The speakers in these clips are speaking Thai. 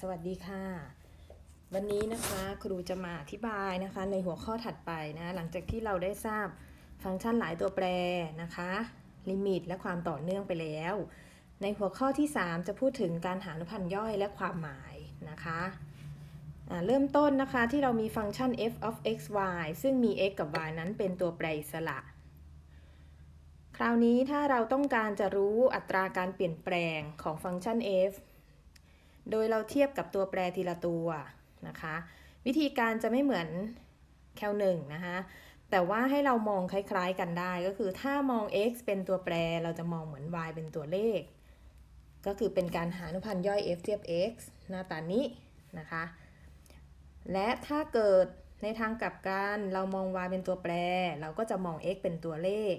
สวัสดีค่ะ วันนี้นะคะครูจะมาอธิบายนะคะ ในหัวข้อถัดไปนะหลังจากที่เราได้ทราบฟังก์ชันหลายตัวแปรนะคะ ลิมิตและความต่อเนื่องไปแล้ว ในหัวข้อที่ 3 จะพูดถึงการหาอนุพันธ์ย่อยและความหมายนะคะเริ่มต้นนะคะที่เรามีฟังก์ชัน f of x y ซึ่งมี x กับ y นั้นเป็นตัวแปรอิสระ คราวนี้ถ้าเราต้องการจะรู้อัตราการเปลี่ยนแปลงของฟังก์ชัน f โดยเราเทียบกับตัวแปรทีละตัวนะคะ วิธีการจะไม่เหมือนแคลหนึ่งนะคะ แต่ว่าให้เรามองคล้ายๆกันได้ก็คือถ้ามอง x เป็นตัวแปรเราจะมองเหมือน y เป็นตัวเลข ก็คือเป็นการหาอนุพันธ์ย่อย f เทียบ x หน้าตานี้นะคะ และถ้าเกิดในทางกลับกันเรามอง y เป็นตัวแปร เราก็จะมอง x เป็นตัวเลข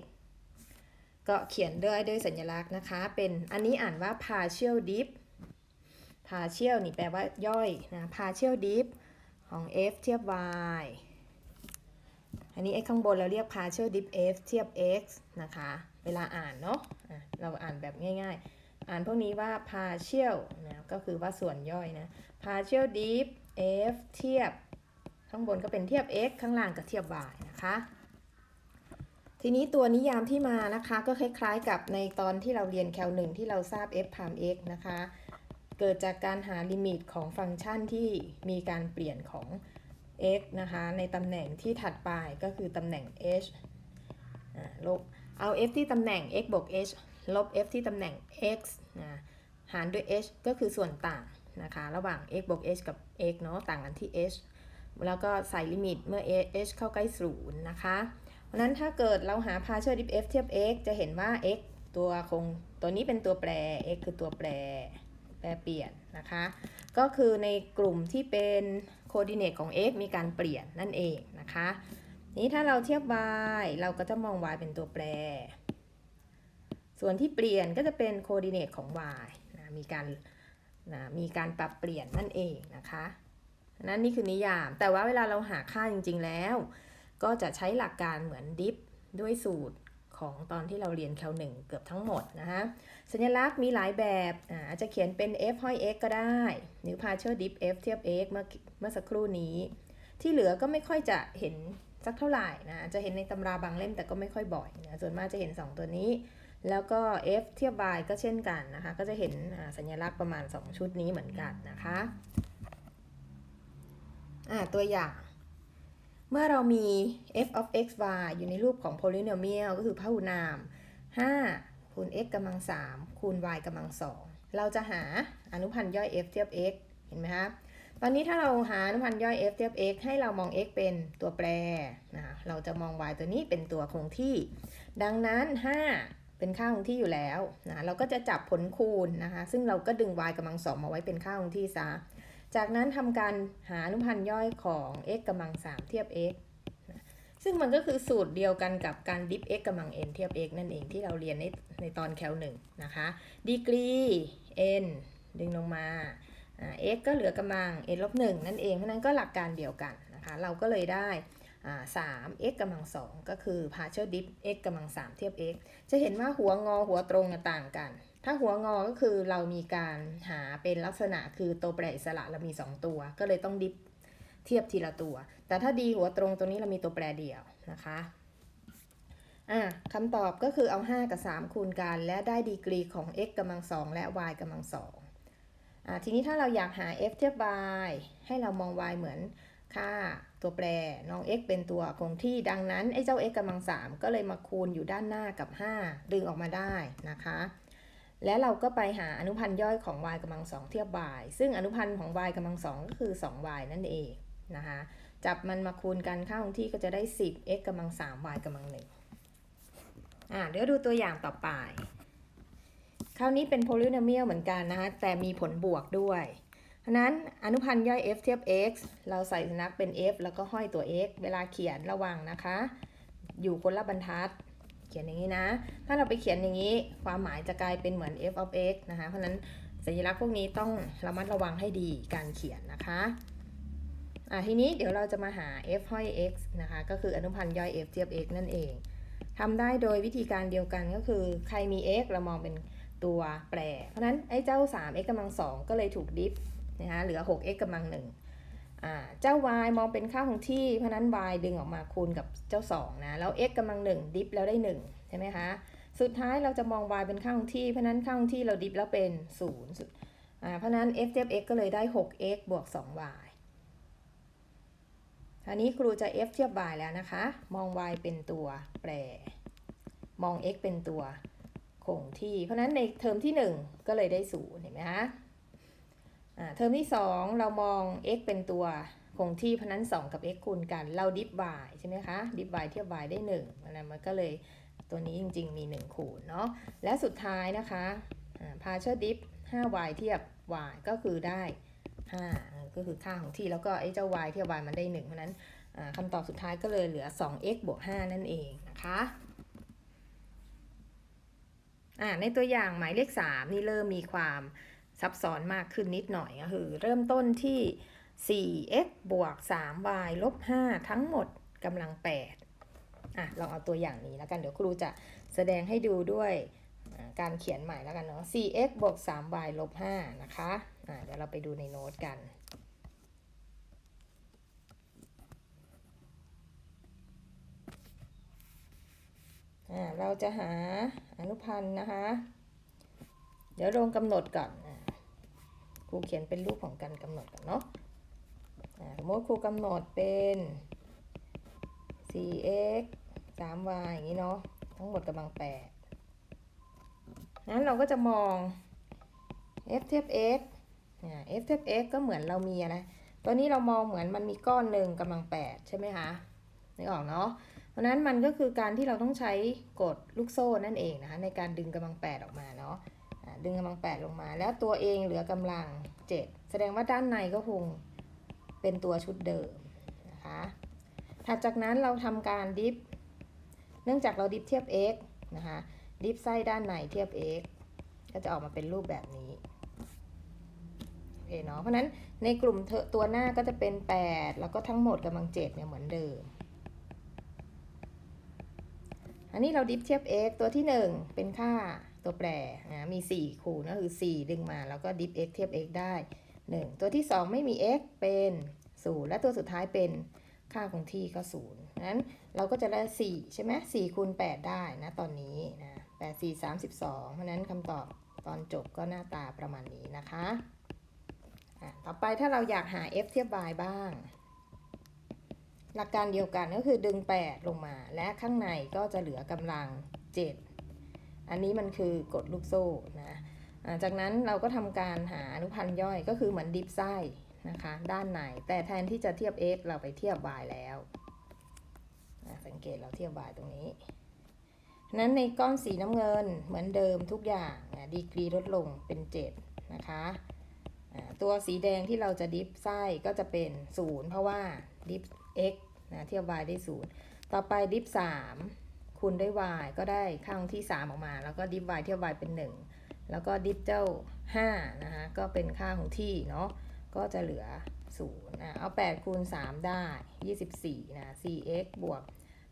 ก็เขียนด้วยด้วยสัญลักษณ์นะคะ เป็นอันนี้อ่านว่า partial dip partial นี่แปลว่าย่อยนะ partial dip ของ f เทียบ y อันนี้ x ข้างบนเราเรียก partial dip f เทียบ x นะคะ เวลาอ่านเนาะะเราอ่านแบบง่าย ๆ อ่านพวกนี้ว่า partial นะก็คือว่าส่วนย่อยนะ partial dip f เทียบ ข้างบนก็เป็นเทียบ x ข้างล่างก็เทียบ y นะคะทีนี้ตัวนิยามที่มานะคะก็คล้ายๆกับในตอนที่เราเรียนแคลหนึ่งที่เราทราบ f prime x นะคะ เกิดจากการหาลิมิตของฟังก์ชันที่มีการเปลี่ยนของ x นะคะ ในตำแหน่งที่ถัดไปก็คือตำแหน่ง h ลบเอา f ที่ตำแหน่ง x บวก h ลบ f ที่ตำแหน่ง x นะหารด้วย h ก็คือส่วนต่างนะคะ ระหว่าง x บวก h กับ x เนาะต่างกันที่ h แล้วก็ใส่ลิมิตเมื่อ h เข้าใกล้ศูนย์นะคะ เพราะนั้นถ้าเกิดเราหา partial dip f เทียบ x จะเห็นว่า x ตัวคงตัวนี้เป็นตัวแปร x คือตัวแปร แปรเปลี่ยนนะคะ ก็คือในกลุ่มที่เป็นโคดิเนตของ x มีการเปลี่ยนนั่นเองนะคะ นี้ถ้าเราเทียบ y เราก็จะมอง y เป็นตัวแปร ส่วนที่เปลี่ยนก็จะเป็นโคดิเนตของ y นะมีการนะมีการปรับเปลี่ยนนั่นเองนะคะนั่นนี่คือนิยาม แต่ว่าเวลาเราหาค่าจริง ๆ แล้ว ก็จะใช้หลักการเหมือนดิฟด้วยสูตร ของตอนที่เราเรียนแคลหนึ่งเกือบทั้งหมดนะคะสัญลักษณ์มีหลายแบบอาจจะเขียนเป็น f ห้อย x ก็ได้ หรือ partial dip f เทียบ x เมื่อเมื่อสักครู่นี้ ที่เหลือก็ไม่ค่อยจะเห็นสักเท่าไหร่นะจะเห็นในตำราบางเล่มแต่ก็ไม่ค่อยบ่อยนะส่วนมากจะเห็น 2 ตัวนี้ แล้วก็ f เทียบ y ก็เช่นกันนะคะ ก็จะเห็นสัญลักษณ์ประมาณ 2 ชุดนี้เหมือนกันนะคะอ่าตัวอย่าง เมื่อเรามี f of x y อยู่ในรูปของ polynomial ก็คือพหุนาม 5 คูณ x กำลัง 3 คูณ y กำลัง 2 เราจะหาอนุพันธ์ย่อย f เทียบ x เห็นไหมคะตอนนี้ถ้าเราหาอนุพันธ์ย่อย f เทียบ x ให้เรามอง x เป็นตัวแปรนะเราจะมอง y ตัวนี้เป็นตัวคงที่ ดังนั้น 5 เป็นค่าคงที่อยู่แล้วนะเราก็จะจับผลคูณนะคะซึ่งเราก็ดึง y กำลัง2มาไว้เป็นค่าคงที่ซะ จากนั้นทำการหาอนุพันธ์ย่อยของ x กำลัง3เทียบ x ซึ่งมันก็คือสูตรเดียวกันกับการดิฟ x กำลัง n เทียบ x นั่นเองที่เราเรียนในในตอนแคลหนึ่งนะคะ ดีกรี n ดึงลงมา x ก็เหลือกำลัง n ลบหนึ่งนั่นเอง เพราะนั้นก็หลักการเดียวกันนะคะ เราก็เลยได้สาม x กำลังสองก็คือ partial dip x กำลังสามเทียบ x จะเห็นว่าหัวงอหัวตรงต่างกัน ถ้าหัวงอก็คือเรามีการหาเป็นลักษณะคือตัวแปรอิสระเรามี 2 ตัว ก็เลยต้องดิฟเทียบทีละตัว แต่ถ้าดีหัวตรงตัวนี้เรามีตัวแปรเดียวนะคะอะคำตอบก็คือเอา 5 กับ 3 คูณกัน และได้ดีกรีของ x กำลังสองและ y กำลังสองอะทีนี้ถ้าเราอยากหา f เทียบ y ให้เรามอง y เหมือนค่าตัวแปรน้อง x เป็นตัวคงที่ดังนั้นไอ้เจ้า x กำลัง3ก็เลยมาคูณอยู่ด้านหน้ากับ 5 ดึงออกมาได้นะคะ และเราก็ไปหาอนุพันธ์ย่อยของ y กำลัง2เทียบ y ซึ่งอนุพันธ์ของ y กำลัง2ก็คือ 2y นั่นเองนะคะจับมันมาคูณกันค่าคงที่ก็จะได้ 10 x กำลัง3 y กำลัง1อ่าเดี๋ยวดูตัวอย่างต่อไป คราวนี้เป็น polynomial เหมือนกันนะคะแต่มีผลบวกด้วยเพราะนั้นอนุพันธ์ย่อย f เทียบ x เราใส่สนัขเป็น f แล้วก็ห้อยตัว x เวลาเขียนระวังนะคะ อยู่คนละบรรทัด ขียนอย่างนี้นะ ถ้าเราไปเขียนอย่างนี้ ความหมายจะกลายเป็นเหมือน f of x นะคะ เพราะนั้นสัญลักษณ์พวกนี้ต้องระมัดระวังให้ดีการเขียนนะคะอะทีนี้เดี๋ยวเราจะมาหา f ห้อย x นะคะ ก็คืออนุพันธ์ย่อย f เทียบ x นั่นเองทำได้โดยวิธีการเดียวกันก็คือใครมี x เรามองเป็นตัวแปร เพราะนั้นไอ้เจ้า 3x กำลัง2ก็เลยถูกดิฟนะคะเหลือ 6x กำลังหนึ่งอ่า เจ้า y มองเป็นค่าคงที่ เพราะนั้น y ดึงออกมาคูณกับเจ้า 2 นะ แล้ว x กำลังหนึ่งดิฟแล้วได้ 1 ใช่ไหมคะ สุดท้ายเราจะมอง y เป็นค่าคงที่ เพราะนั้นค่าคงที่เราดิฟแล้วเป็น0สุดอ่าเพราะนั้น f เทียบ x ก็เลยได้ 6x บวก 2y อันนี้ครูจะ f เทียบ y แล้วนะคะ มอง y เป็นตัวแปร มอง x เป็นตัวคงที่ เพราะนั้นในเทอมที่ 1 ก็เลยได้ 0 เห็นไหมคะ เทอมที่ 2 เรามอง x เป็นตัวคงที่เพราะนั้น 2 กับ x คูณกัน เราดิฟ y ใช่ไหมคะ ดิฟ y เทียบ y ได้1เพราะฉะนั้นมันก็เลยตัวนี้จริง ๆ มี 1 คูณเนาะ และสุดท้ายนะคะพาเชอร์ดิฟ 5y เทียบ y ก็คือได้ 5 ก็คือค่าของที่แล้วก็ไอ้เจ้า y เทียบ y มันได้1เพราะนั้นคำตอบสุดท้ายก็เลยเหลือ 2x บวก 5 นั่นเองนะคะในตัวอย่างหมายเลข 3 นี่เริ่มมีความ ซับซ้อนมากขึ้นนิดหน่อยก็คือ เริ่มต้นที่ 4x บวก 3y ลบ 5 ทั้งหมดกำลัง 8 อะลองเอาตัวอย่างนี้แล้วกัน เดี๋ยวครูจะแสดงให้ดูด้วยการเขียนใหม่แล้วกันเนาะ 4x บวก 3y ลบ 5 นะคะ อ่าเดี๋ยวเราไปดูในโน้ตกันอ่าเราจะหาอนุพันธ์นะคะ เดี๋ยวลงกำหนดก่อน รูเขียนเป็นรูปของการกำหนดก่อนเนาะสมมติครูกำหนดเป็น 4x 3y อย่างนี้เนาะทั้งหมดกำลัง8นั้นเราก็จะมอง f เทียบ x f เทียบ x ก็เหมือนเรามีอะตัวนี้เรามองเหมือนมันมีก้อนหนึ่งกำลัง 8 ใช่ไหมคะนึกออกเนาะเพราะนั้นมันก็คือการที่เราต้องใช้กดลูกโซ่นั่นเองนะคะในการดึงกำลังแปดออกมาเนาะ ดึงกำลังแปดลงมา แล้วตัวเองเหลือกำลังเจ็ดแสดงว่าด้านในก็คงเป็นตัวชุดเดิมนะคะถัดจากนั้นเราทำการดิฟ เนื่องจากเราดิฟเทียบ x นะคะดิฟไส้ด้านในเทียบ x ก็จะออกมาเป็นรูปแบบนี้โอเคเนาะเพราะนั้นในกลุ่มเธอตัวหน้าก็จะเป็น 8 แล้วก็ทั้งหมดกำลังเจ็ดเนี่ยเหมือนเดิม อันนี้เราดิฟเทียบ x ตัวที่ 1 เป็นค่า ตัวแปรนะมี 4 คูณก็คือ 4 ดึงมาแล้วก็ดิฟ x เทียบ x ได้ 1 ตัวที่ 2 ไม่มี x เป็น 0 และตัวสุดท้ายเป็นค่าคงที่ก็ 0 นั้นเราก็จะได้ 4 ใช่ไหม4คูณ 8 ได้นะตอนนี้นะ8 4 32 เพราะนั้นคำตอบตอนจบก็หน้าตาประมาณนี้นะคะะต่อไปถ้าเราอยากหา f เทียบ y บ้าง หลักการเดียวกันก็คือดึง 8 ลงมา และข้างในก็จะเหลือกำลัง 7 อันนี้มันคือกดลูกโซ่นะจากนั้นเราก็ทำการหาอนุพันธ์ย่อยก็คือเหมือนดิฟไส้นะคะด้านในแต่แทนที่จะเทียบ x เราไปเทียบ y แล้วสังเกตเราเทียบ y ตรงนี้นั้นในก้อนสีน้ำเงินเหมือนเดิมทุกอย่างดีกรีลดลงเป็น 7 นะคะตัวสีแดงที่เราจะดิฟไส้ก็จะเป็น 0 เพราะว่าดิฟ x นะเทียบ y ได้ 0 ต่อไปดิฟ 3 คูณด้วย y ก็ได้ค่าคงที่ 3 ออกมา แล้วก็ดิฟ y เทียบ y เป็น 1 แล้วก็ดิฟเจ้า5นะคะก็เป็นค่าของที่เนาะก็จะเหลือ0นะเอา 8 คูณ 3 ได้ 24 นะ 4x บวก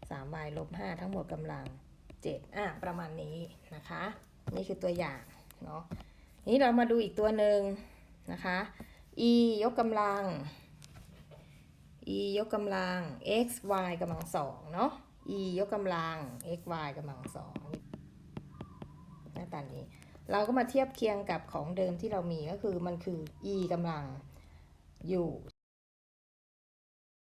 3y ลบ 5 ทั้งหมดกำลัง 7 อะ ประมาณนี้นะคะ นี่คือตัวอย่าง เนาะนี้เรามาดูอีกตัวหนึ่งนะคะ e ยกกำลัง e ยกกำลัง x y กำลังสองเนาะ e ยกกำลัง x y กำลังสองหน้าตานี้ เราก็มาเทียบเคียงกับของเดิมที่เรามีก็คือมันคือ e กำลังอยู่